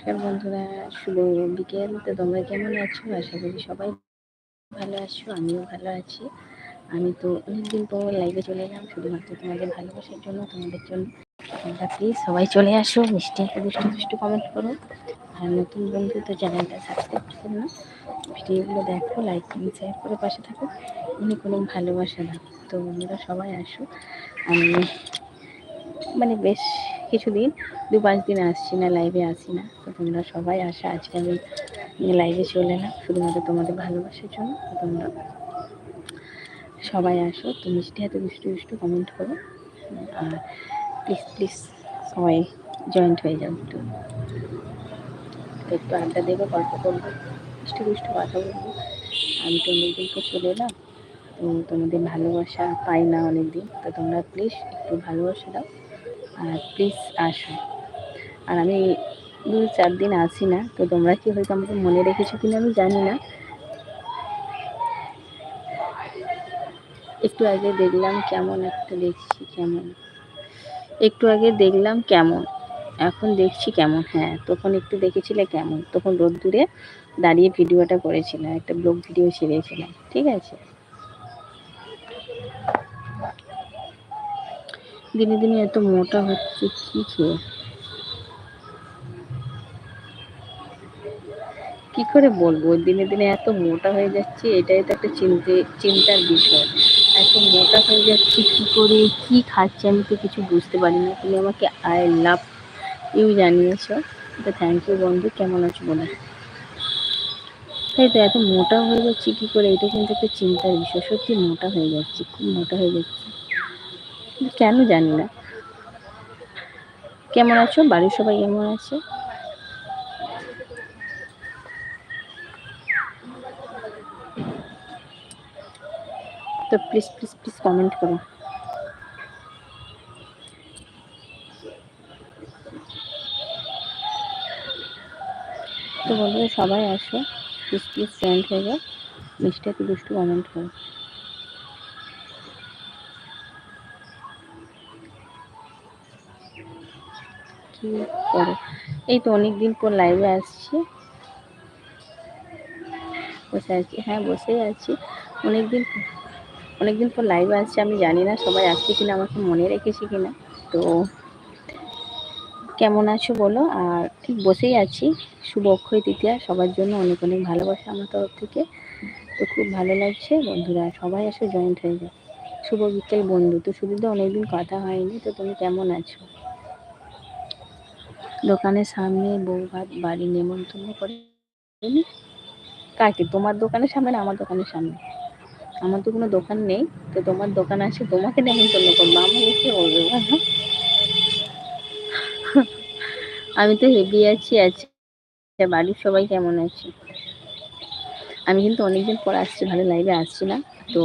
নমস্কার বন্ধুরা, শুভ বিকেল। তো তোমরা কেমন আছো? আশা করি সবাই ভালো আছো, আমিও ভালো আছি। আমি তো অনেকদিন পর লাইভে চলে এলাম, শুধুমাত্র তোমাদের ভালোবাসার জন্য, তোমাদের জন্য। তোমরা প্লিজ সবাই চলে আসো মিষ্টি একটা দুষ্টু দুষ্টু কমেন্ট করো। আর নতুন বন্ধু তো চ্যানেলটা সাবস্ক্রাইব করো না, ভিডিওগুলো দেখো লাইক কমেন্ট শেয়ার করে পাশে থাকো। অনেক অনেক ভালোবাসা দাও তো বন্ধুরা সবাই আসো। আমি মানে বেশ কিছুদিন দু পাঁচ দিন আসছি না লাইভে আসি না। তো তোমরা সবাই আসা, আজকে আমি লাইভে চলে এলাম। শুধুমাত্র তোমাদের ভালোবাসার জন্য তো তোমরা সবাই আসো। তো মিষ্টি হাতে দুষ্টু দুষ্টু কমেন্ট করো। আর প্লিজ প্লিজ সবাই জয়েন্ট হয়ে যাও একটু। তো একটু আড্ডা দেবো, গল্প করব, দুষ্টু দুষ্টু কথা বলব। আমি তো অনেকদিনকে চলে এলাম। তো তোমাদের ভালোবাসা পাই না অনেকদিন। তো তোমরা প্লিজ একটু ভালোবাসা দাও। আর প্লিজ আসো। আর আমি দু চার দিন আসি না, তো তোমরা কি হয়তো আমাকে মনে রেখেছো কিনা আমি জানি না। একটু আগে দেখলাম কেমন, একটা দেখছি কেমন। একটু আগে দেখলাম কেমন, এখন দেখছি কেমন হ্যাঁ তখন একটু দেখেছিলে কেমন। তখন রোদ দূরে দাঁড়িয়ে ভিডিওটা করেছিলাম একটা ব্লগ ভিডিও ছেড়েছিলাম ঠিক আছে? দিনে দিনে এত মোটা হচ্ছে, কি খেয়ে? কি করে বলব? দিনে দিনে এত মোটা হয়ে যাচ্ছে, এটাই তো একটা চিন্তে, চিন্তার বিষয়। এত মোটা হয়ে যাচ্ছে, কি করে, কি খাচ্ছে, আমি তো কিছু বুঝতে পারি না তুমি আমাকে আই লাভ ইউ জানিয়েছো। তো থ্যাংক ইউ বন্ধু, কেমন আছো বলে? তাই তো এত মোটা হয়ে যাচ্ছে, কি করে? এটা কিন্তু একটা চিন্তার বিষয়। সত্যি মোটা হয়ে যাচ্ছে, খুব মোটা হয়ে যাচ্ছে। কেন জানি না। কেমন আছো? বাড়ির সবাই কেমন আছে? তো প্লিজ প্লিজ প্লিজ কমেন্ট করো। তো বন্ধুরা সবাই আসো। প্লিজ প্লিজ জয়েন্ট হয়ে যাও। মিষ্টি একটু দুষ্টু কমেন্ট করো। কি করো? এই তো অনেক দিন পর লাইভে আসছি। বসে আছি। হ্যাঁ বসেই আছি। অনেকদিন অনেকদিন পর লাইভে আসছে। আমি জানি না সবাই আসছে কিনা, আমাকে মনে রেখেছে কিনা। তো কেমন আছো বলো? আর ঠিক বসেই আছি। শুভ অক্ষয় তৃতীয়া। সবার জন্য অনেক অনেক ভালোবাসা আমার তরফ থেকে। তো খুব ভালো লাগছে। বন্ধুরা, সবাই আসো জয়েন্ট হয়ে যায় শুভ বিকেল বন্ধু। তো শুধু তো অনেকদিন কথা হয়নি। তো তুমি কেমন আছো? দোকানের সামনে বউ ভাত বাড়ি নেমন্তন্ন করে কাকে? তোমার দোকানের সামনে আমার দোকানের সামনে? আমার তো কোনো দোকান নেই, তো তোমার দোকান আছে, তোমাকে নেমন্তন্ন করব। আমাকে কি বলবে, বলো। আমি তো হেভি আছি আছি। বাড়ির সবাই কেমন আছে? আমি কিন্তু অনেকদিন পর আসছি, ভালো লাইভে আসছি না, তো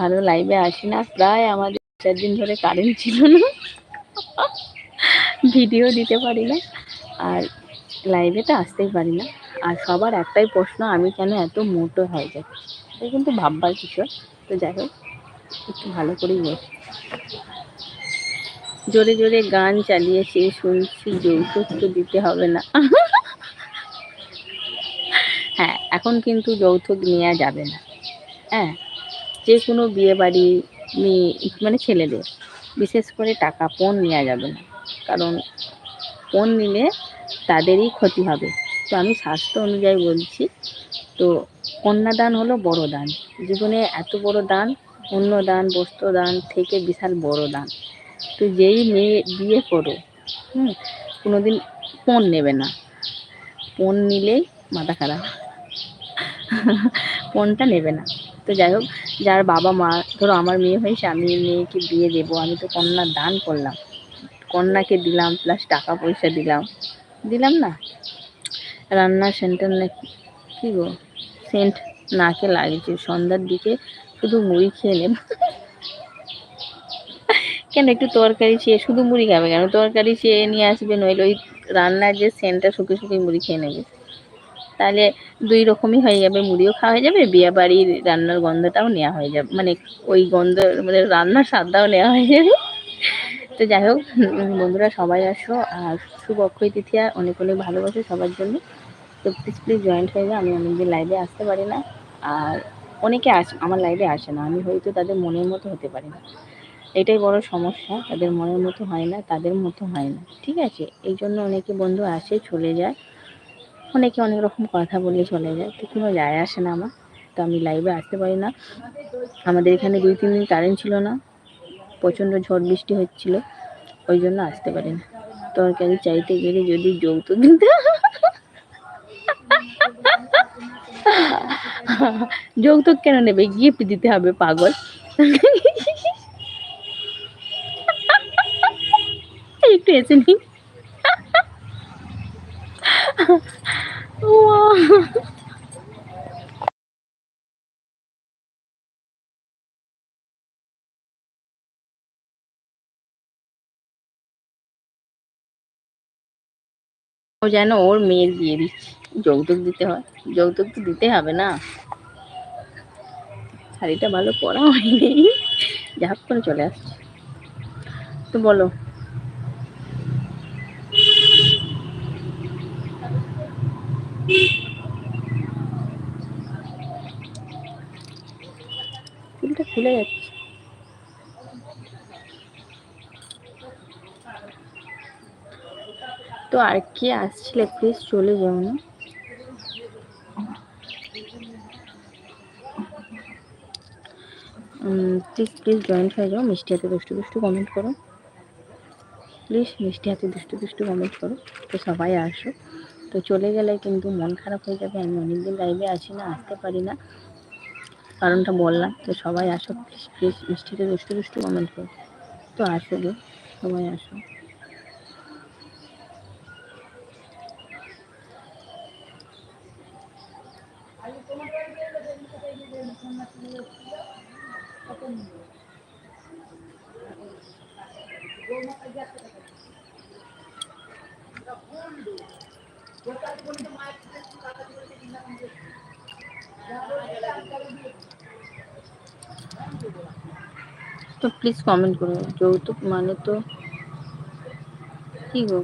ভালো লাইভে আসি না। প্রায় আমাদের চার দিন ধরে কারেন্ট ছিল না। ভিডিও দিতে পারি না। আর লাইভে তো আসতেই পারি না। আর সবার একটাই প্রশ্ন, আমি কেন এত মোটো হয়ে যাচ্ছি এটা কিন্তু ভাববার কিছু তো যাই হোক, একটু ভালো করেই বস জোরে জোরে গান চালিয়েছি শুনছি যৌতুক তো দিতে হবে না। হ্যাঁ এখন কিন্তু যৌতুক নেওয়া যাবে না। হ্যাঁ যে কোনো বিয়ে বাড়ি মেয়ে মানে ছেলেদের। বিশেষ করে টাকা পণ নেওয়া যাবে না। কারণ পণ নিলে তাদেরই ক্ষতি হবে। তো আমি স্বাস্থ্য অনুযায়ী বলছি, তো কন্যাদান হলো বড় দান। জীবনে এত বড় দান অন্য দান, বস্ত্র দান থেকে বিশাল বড় দান। তো যেই মেয়ে বিয়ে করো, হুম, কোনোদিন পণ নেবে না। পণ নিলেই মাথা খারাপ। পণটা নেবে না। তো যাই হোক, যার বাবা মা, ধরো আমার মেয়ে হয়েছে, আমি মেয়েকে বিয়ে দেবো, আমি তো কন্যা দান করলাম। কন্যাকে দিলাম প্লাস টাকা পয়সা দিলাম। দিলাম না? রান্নার সেন্টার নাকি কী গো? সেন্ট নাকে লাগছে সন্ধ্যার দিকে শুধু মুড়ি খেয়ে নেব। কেন একটু তরকারি চেয়ে, শুধু মুড়ি খাবে কেন? তরকারি চেয়ে নিয়ে আসবে, নইলে ওই রান্নার যে সেন্টটা শুকিয়ে শুকিয়ে মুড়ি খেয়ে নেবে। তাহলে দুই রকমই হয়ে যাবে। মুড়িও খাওয়া হয়ে যাবে বিয়ে বাড়ির রান্নার গন্ধটাও নেওয়া হয়ে যাবে। মানে ওই গন্ধ মানে রান্নার স্বাদটাও নেওয়া হয়ে যাবে। তো যাই হোক, বন্ধুরা সবাই আসো আর শুভ অক্ষয় তৃতীয়া। অনেক অনেক ভালোবাসো সবার জন্য। তো প্লিজ প্লিজ জয়েন্ট হয়ে যাও। আমি অনেকদিন লাইভে আসতে পারি না। আর অনেকে আস, আমার লাইভে আসে না। আমি হয়তো তাদের মনের মতো হতে পারি না। এটাই বড় সমস্যা। তাদের মনের মতো হয় না, তাদের মতো হয় না। ঠিক আছে? এই জন্য অনেকে বন্ধু আসে, চলে যায়। অনেকে অনেক রকম কথা বলে চলে যায়। তো কোনো যায় আসে না আমার। তো আমি লাইভে আসতে পারি না। আমাদের এখানে দুই, তিন দিন কারেন্ট ছিল না। প্রচণ্ড ঝড় বৃষ্টি হচ্ছিল। ওই জন্য আসতে পারি না। তরকারি চাইতে গেলে যদি যৌতুক দিতে যৌতুক কেন নেবে? গিফট দিতে হবে, পাগল। একটু এসে নি ও যেন ওর মেয়ের বিয়ে দিচ্ছে। যৌতুক দিতে হয়, যৌতুক তো দিতে হবে না। শাড়িটা ভালো পরা হয়নি। যা করে চলে আসছে। তো বলো। ফুলটা খুলে যাচ্ছে। তো আর কে আসছিলে? প্লিজ চলে যাও না। প্লিজ প্লিজ জয়েন্ট হয়ে যাও। মিষ্টি হাতে দুষ্টু দুষ্টু কমেন্ট করো। প্লিজ মিষ্টি হাতে দুষ্টু দুষ্টু কমেন্ট করো। তো সবাই আসো। তো চলে গেলে কিন্তু মন খারাপ হয়ে যাবে। আমি অনেকদিন লাইভে আসি না, আসতে পারি না। কারণটা বললাম। তো সবাই আসো। প্লিজ প্লিজ মিষ্টি হাতে দুষ্টু দুষ্টু কমেন্ট করো। তো আসো গো, সবাই আসো। তো প্লিজ কমেন্ট করো। যৌতুক মানে তো কি গো?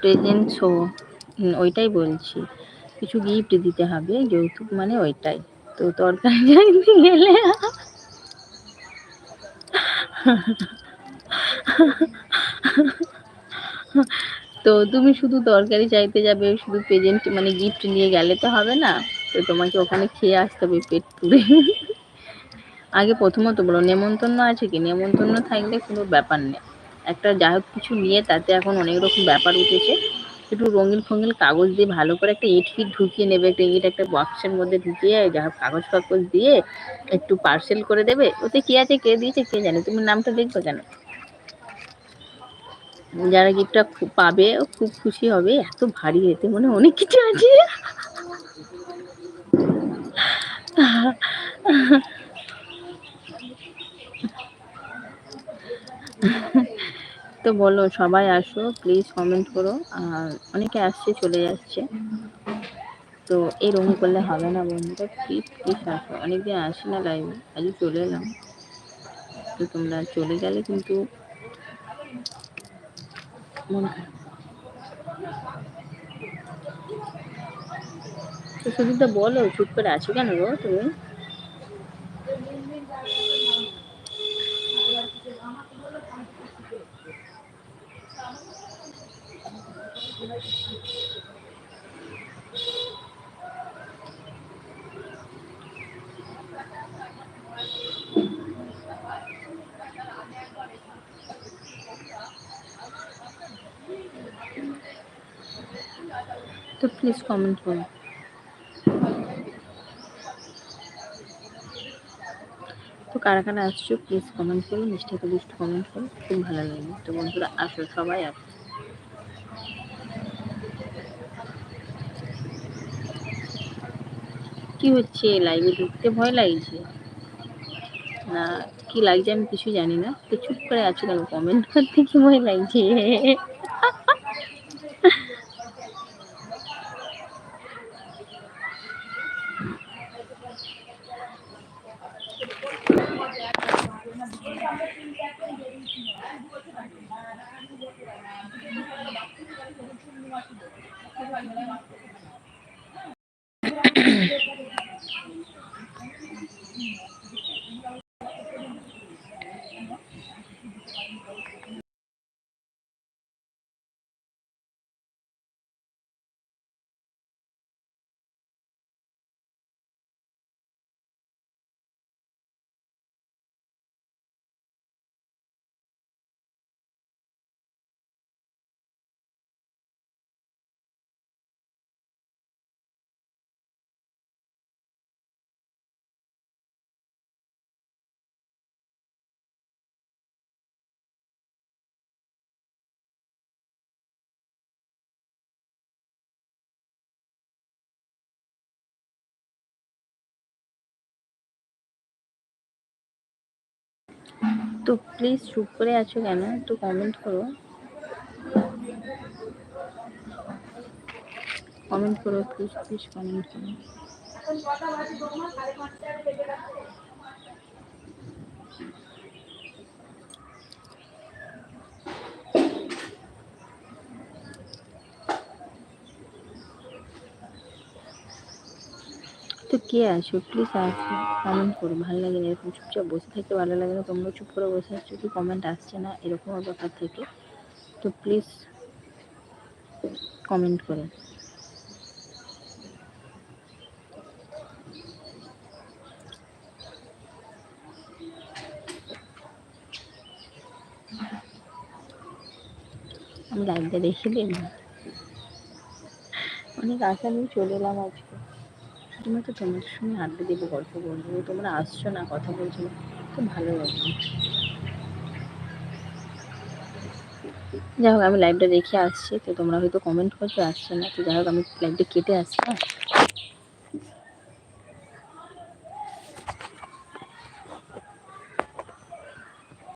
প্রেজেন্ট শো ওইটাই বলছি। কিছু গিফট দিতে হবে, যৌতুক মানে ওইটাই। তো তরকারি গেলে তো তুমি শুধু তরকারি চাইতে যাবে, শুধু প্রেজেন্ট মানে গিফট নিয়ে গেলে তো হবে না। তো তোমাকে ওখানে খেয়ে আসতে হবে পেট পুড়ে। আগে প্রথমত বলো, নেমন্তন্ন আছে কি? নেমন্তন্ন থাকলে কোনো ব্যাপার নেই। একটা যা হোক কিছু নিয়ে তাতে এখন অনেক রকম ব্যাপার উঠেছে। একটু রঙিন ফঙিন কাগজ দিয়ে ভালো করে একটা ইট ফিট ঢুকিয়ে নেবে, একটা ইট একটা বক্সের মধ্যে ঢুকিয়ে যা হোক কাগজ ফাগজ দিয়ে একটু পার্সেল করে দেবে। ওতে কে আছে? কে দিয়েছে? কে জানে? তুমি নামটা দেখব কেন? যারা গিফটটা পাবে খুব খুশি হবে। এত ভারী এতে মনে অনেক কিছু আছে। তো বলো, সবাই আসো প্লিজ কমেন্ট করো। আর অনেকে আসছে, চলে যাচ্ছে। তো রঙ করলে হবে না বন্ধুরা প্লিজ প্লিজ আসো। অনেকদিন আসি না লাইভে আজও চলে এলাম। তো তোমরা চলে গেলে কিন্তু মন খারাপ তো শুধু বলো চুপ করে আছো কেন গো তুমি? তো প্লিজ কমেন্ট করো তো কারা কারা আসছো প্লিজ কমেন্ট করো মিষ্টি একটা দুষ্ট কমেন্ট করো, খুব ভালো লাগবে। তো বন্ধুরা, আসো, সবাই আসো। কি হচ্ছে লাইভে ঢুকতে ভয় লাগছে? না, কি লাগছে আমি কিছু জানি না। তো চুপ করে আছো কেন? কমেন্ট করতে কি ভয় লাগছে? you তো প্লিজ চুপ করে আছো কেন? একটু কমেন্ট করো। কমেন্ট করো প্লিজ প্লিজ কমেন্ট করো। কে আছো? প্লিজ আসো কমেন্ট করো। ভালো লাগে না এরকম চুপচাপ বসে থাকতে ভালো লাগে না। তোমরা চুপ করে বসে আসছো কি কমেন্ট আসছে না এরকম ব্যাপার থেকে। তো প্লিজ কমেন্ট করো। আমি লাইভটা দেখে দিন অনেক আশা নিয়ে চলে এলাম আজকে। শুধুমাত্র তোমাদের সঙ্গে আড্ডা দেবো গল্প বলব তোমরা আসছো না, কথা বলছো না তো ভালো লাগবে যাই হোক, আমি লাইভটা দেখে আসছি, তো তোমরা হয়তো কমেন্ট করছ, আসছো না, তো যাই হোক, আমি লাইভটা কেটে আসছি হ্যাঁ?